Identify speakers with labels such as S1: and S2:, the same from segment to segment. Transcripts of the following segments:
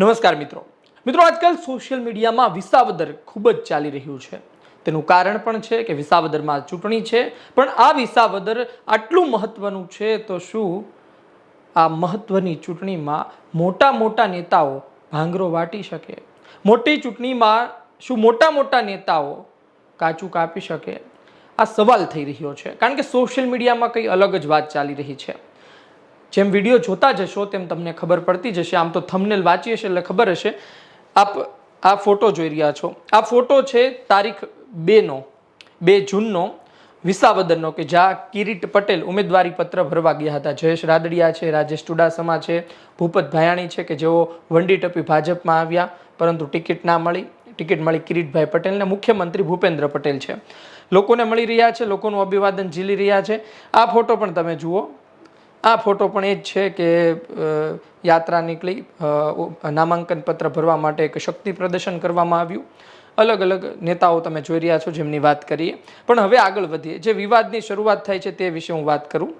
S1: નમસ્કાર મિત્રો. મિત્રો, આજકાલ સોશિયલ મીડિયામાં વિસાવદર ખૂબ જ ચાલી રહ્યું છે. તેનું કારણ પણ છે કે વિસાવદરમાં ચૂંટણી છે, પણ આ વિસાવદર આટલું મહત્વનું છે તો શું? આ મહત્વની ચૂંટણીમાં મોટા મોટા નેતાઓ ભાંગરો વાટી શકે. મોટી ચૂંટણીમાં શું મોટા મોટા નેતાઓ કાચું કાપી શકે? આ સવાલ થઈ રહ્યો છે. કારણ કે સોશિયલ મીડિયામાં કંઈ અલગ જ વાત ચાલી રહી છે. જેમ વીડિયો જોતા જશો, તેમ તમને ખબર પડતી જશે. આમ તો થંબનેલ વાંચીએ છીએ એટલે ખબર હશે. આપ આ ફોટો જોઈ રહ્યા છો. આ ફોટો છે તારીખ બેનો, બે જૂનનો, વિસાવદરનો, કે જ્યાં કિરીટ પટેલ ઉમેદવારી પત્ર ભરવા ગયા હતા. જયેશ રાદડિયા છે, રાજેશ ચુડાસમા છે, ભૂપત ભાયાણી છે, કે જેઓ વંડી ટપી ભાજપમાં આવ્યા, પરંતુ ટિકિટ ના મળી. ટિકિટ મળી કિરીટભાઈ પટેલને. મુખ્યમંત્રી ભૂપેન્દ્ર પટેલ છે. લોકોને મળી રહ્યા છે, લોકોનું અભિવાદન ઝીલી રહ્યા છે. આ ફોટો પણ તમે જુઓ. આ ફોટો પણ એ જ છે કે યાત્રા નીકળી નામાંકન પત્ર ભરવા માટે એક શક્તિ પ્રદર્શન કરવામાં આવ્યું. અલગ અલગ નેતાઓ તમે જોઈ રહ્યા છો જેમની વાત કરીએ. પણ હવે આગળ વધીએ. જે વિવાદની શરૂઆત થાય છે તે વિશે હું વાત કરું.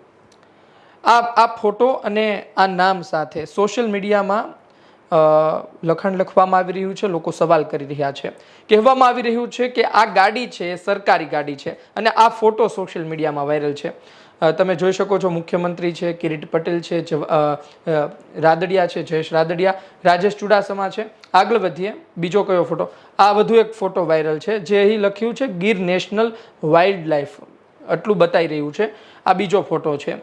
S1: આ આ ફોટો અને આ નામ સાથે સોશિયલ મીડિયામાં લખાણ લખવામાં આવી રહ્યું છે. લોકો સવાલ કરી રહ્યા છે. કહેવામાં આવી રહ્યું છે કે આ ગાડી છે, એ સરકારી ગાડી છે અને આ ફોટો સોશિયલ મીડિયામાં વાયરલ છે. તમે જોઈ શકો છો મુખ્યમંત્રી છે, કિરીટ પટેલ છે રાદડિયા છે, જયેશ રાદડિયા, રાજેશ ચુડાસમા છે. આગળ વધીએ, બીજો કયો ફોટો? આ વધુ એક ફોટો વાયરલ છે, જે અહીં લખ્યું છે, ગીર નેશનલ વાઇલ્ડ લાઈફ આટલું બતાવી રહ્યું છે. આ બીજો ફોટો છે.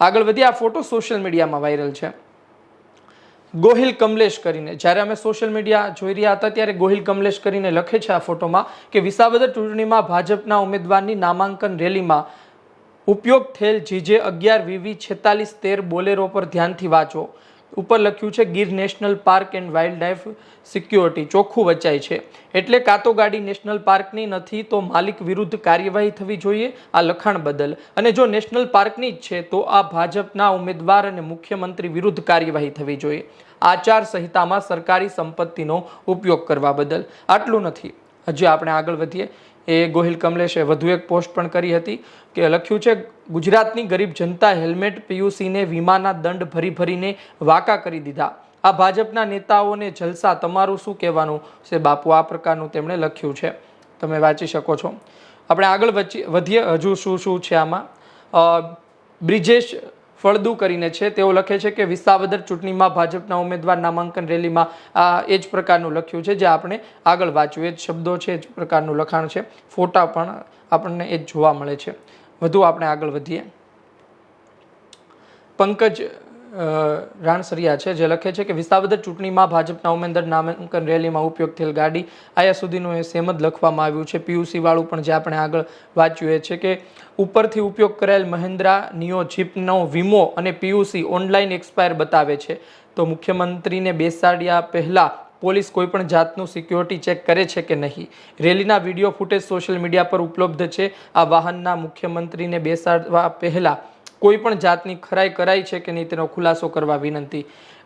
S1: આગળ વધીએ, આ ફોટો સોશિયલ મીડિયામાં વાયરલ છે. ગોહિલ કમલેશ કરીને, જ્યારે અમે સોશિયલ મીડિયા જોઈ રહ્યા હતા, ત્યારે ગોહિલ કમલેશ કરીને લખે છે આ ફોટોમાં કે વિસાવદર ચૂંટણીમાં ભાજપના ઉમેદવારની નામાંકન રેલીમાં ઉપયોગ થયેલ જીજે અગિયાર વીવી છેતાલીસ તેર બોલેરો પર ધ્યાનથી વાંચો. ઉપર લખ્યું છે, Gir national park and wildlife security. ચોખ્ખું વચાય છે. એટલે કાં તો ગાડી નેશનલ પાર્કની નથી, તો માલિક વિરુદ્ધ કાર્યવાહી થવી જોઈએ, આ લખાણ બદલ. અને જો નેશનલ પાર્કની જ છે, તો આ ભાજપના ઉમેદવાર અને મુખ્યમંત્રી વિરુદ્ધ કાર્યવાહી થવી જોઈએ. આચાર સંહિતામાં સરકારી સંપત્તિનો ઉપયોગ કરવા બદલ. આટલું નથી. હજી આપણે આગળ વધીએ. એ ગોહિલ કમલેશે વધુ એક પોસ્ટ પણ કરી હતી કે લખ્યું છે, ગુજરાતની ગરીબ જનતા હેલ્મેટ, પીયુસીને, વીમાના દંડ ભરી ભરીને વાકા કરી દીધા. આ ભાજપના નેતાઓને જલસા, તમારું શું કહેવાનું? છે બાપુ, આ પ્રકારનું તેમણે લખ્યું છે. તમે વાંચી શકો છો. આપણે આગળ વચ્ચે, વધીએ. હજુ શું શું છે આમાં? બ્રિજેશ ફળદુ કરીને છે. તેઓ લખે છે કે વિસાવદર ચૂંટણીમાં ભાજપના ઉમેદવાર નામાંકન રેલીમાં, આ એ જ પ્રકારનું લખ્યું છે, જે આપણે આગળ વાંચ્યું એ જ શબ્દો છે, એ જ પ્રકારનું લખાણ છે. ફોટા પણ આપણને એ જ જોવા મળે છે. વધુ આપણે આગળ વધીએ. પંકજ રાણસરિયા છે, જે લખે છે કે વિસાવદર ચૂંટણીમાં ભાજપના ઉમેદવાર નામાંકન રેલીમાં ઉપયોગ થયેલ ગાડી આયા સુધીનું એ સેમ જ લખવામાં આવ્યું છે. પીયુસી વાળું પણ જે આપણે આગળ વાંચ્યું એ છે કે ઉપરથી ઉપયોગ કરાયેલ મહિન્દ્રા નિયો જીપનો વીમો અને પીયુસી ઓનલાઈન એક્સપાયર બતાવે છે. તો મુખ્યમંત્રીને બેસાડ્યા પહેલાં પોલીસ કોઈપણ જાતનું સિક્યોરિટી ચેક કરે છે કે નહીં? રેલીના વીડિયો ફૂટેજ સોશિયલ મીડિયા પર ઉપલબ્ધ છે. આ વાહનના મુખ્યમંત્રીને બેસાડવા પહેલા કોઈ પણ જાતની ખરાઈ કરાઈ છે કે નહીં તેનો ખુલાસો કરવા વિનંતી.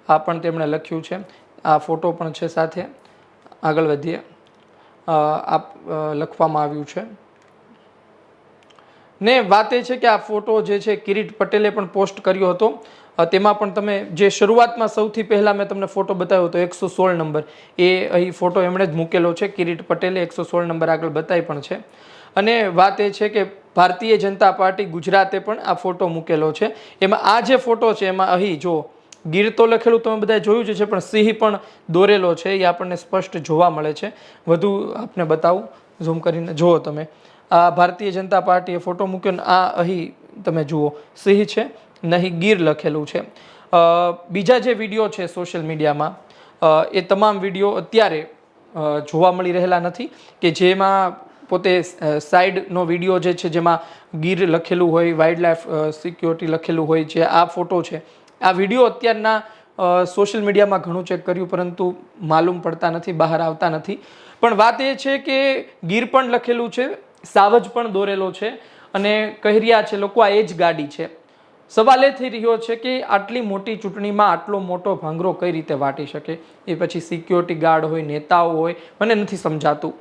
S1: આ પણ તેમણે લખ્યું છે. આ ફોટો પણ છે સાથે. આગળ વધીએ. આ લખવામાં આવ્યું છે. ને વાત એ છે કે આ ફોટો જે છે કિરીટ પટેલે પણ પોસ્ટ કર્યો હતો. તેમાં પણ તમે જે શરૂઆતમાં સૌથી પહેલાં મેં તમને ફોટો બતાવ્યો હતો, એકસો સોળ નંબર. એ અહીં ફોટો એમણે જ મૂકેલો છે. કિરીટ પટેલે એકસો સોળ નંબર આગળ બતાવી પણ છે. અને વાત એ છે કે ભારતીય જનતા પાર્ટી ગુજરાતે પણ આ ફોટો મૂકેલો છે. એમાં આ જે ફોટો છે, એમાં અહીં જો ગીર તો લખેલું તમે બધાએ જોયું જ છે પણ સિંહ પણ દોરેલો છે, એ આપણને સ્પષ્ટ જોવા મળે છે. વધુ આપને બતાવું, ઝૂમ કરીને જુઓ તમે. આ ભારતીય જનતા પાર્ટીએ ફોટો મૂક્યો આ અહીં તમે જુઓ, સિંહ છે, નહીં ગીર લખેલું છે. બીજા જે વીડિયો છે સોશિયલ મીડિયામાં એ તમામ વીડિયો અત્યારે જોવા મળી રહેલા નથી કે જેમાં પોતે સાઈડનો વીડિયો જે છે જેમાં ગીર લખેલું હોય વાઇલ્ડ લાઈફ સિક્યોરિટી લખેલું હોય છે આ ફોટો છે, આ વીડિયો અત્યારના સોશિયલ મીડિયામાં ઘણું ચેક કર્યું પરંતુ માલુમ પડતા નથી, બહાર આવતા નથી. પણ વાત એ છે કે ગીર પણ લખેલું છે, સાવજ પણ દોરેલો છે અને કહી રહ્યા છે લોકો આ એ જ ગાડી છે. સવાલ એ થઈ રહ્યો છે કે આટલી મોટી ચૂંટણીમાં આટલો મોટો ભાંગરો કઈ રીતે વાટી શકે? એ પછી સિક્યોરિટી ગાર્ડ હોય, નેતાઓ હોય, મને નથી સમજાતું.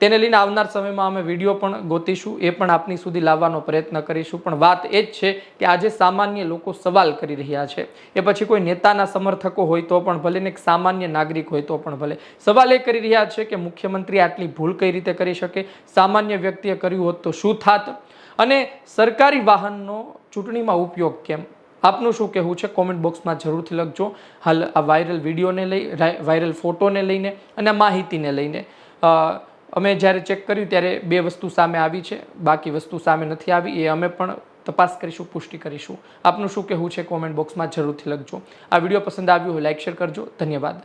S1: તેને લઈને આવનાર સમયમાં અમે વીડિયો પણ ગોતીશું, એ પણ આપની સુધી લાવવાનો પ્રયત્ન કરીશું. પણ વાત એ જ છે કે આજે સામાન્ય લોકો સવાલ કરી રહ્યા છે. એ પછી કોઈ નેતાના સમર્થકો હોય તો પણ ભલે ને એક સામાન્ય નાગરિક હોય તો પણ ભલે. સવાલ એ કરી રહ્યા છે કે મુખ્યમંત્રી આટલી ભૂલ કઈ રીતે કરી શકે? સામાન્ય વ્યક્તિએ કર્યું હોત તો શું થાત? અને સરકારી વાહનનો ચૂંટણીમાં ઉપયોગ કેમ? આપનું શું કહેવું છે? કોમેન્ટ બોક્સમાં જરૂરથી લખજો. હાલ આ વાયરલ વિડીયોને લઈ વાયરલ ફોટોને લઈને અને માહિતીને લઈને અમે જ્યારે ચેક કર્યું ત્યારે બે વસ્તુ સામે આવી છે, બાકી વસ્તુ સામે નથી આવી, એ અમે પણ તપાસ કરીશું, પુષ્ટિ કરીશું. આપનું શું કહેવું છે કોમેન્ટ બોક્સમાં જરૂરથી લખજો. આ વીડિયો પસંદ આવ્યો હોય લાઇક શેર કરજો. ધન્યવાદ.